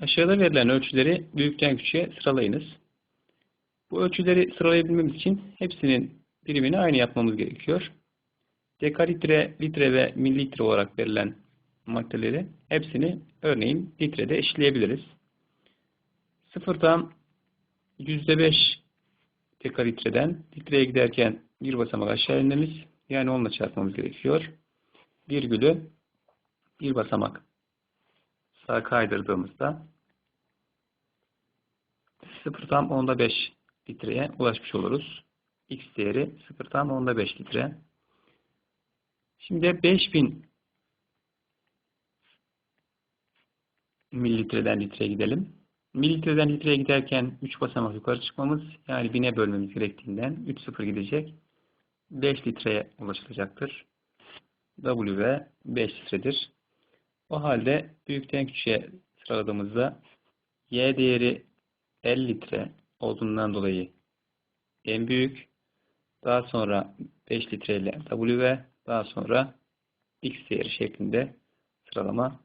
Aşağıda verilen ölçüleri büyükten küçüğe sıralayınız. Bu ölçüleri sıralayabilmemiz için hepsinin birimini aynı yapmamız gerekiyor. Dekalitre, litre ve mililitre olarak verilen maddeleri hepsini örneğin litrede eşitleyebiliriz. Sıfırdan %5 dekalitreden litreye giderken bir basamak aşağı inmemiz yani onunla çarpmamız gerekiyor. Virgülü bir basamak sağa kaydırdığımızda 0 tam onda 5 litreye ulaşmış oluruz. X değeri 0 tam onda 5 litre. Şimdi 5000 mililitreden litreye gidelim. Mililitreden litreye giderken 3 basamak yukarı çıkmamız yani 1000'e bölmemiz gerektiğinden 3 sıfır gidecek. 5 litreye ulaşılacaktır. W 5 litredir. O halde büyükten küçüğe sıraladığımızda Y değeri 50 litre olduğundan dolayı en büyük, daha sonra 5 litre ile W daha sonra X değeri şeklinde sıralama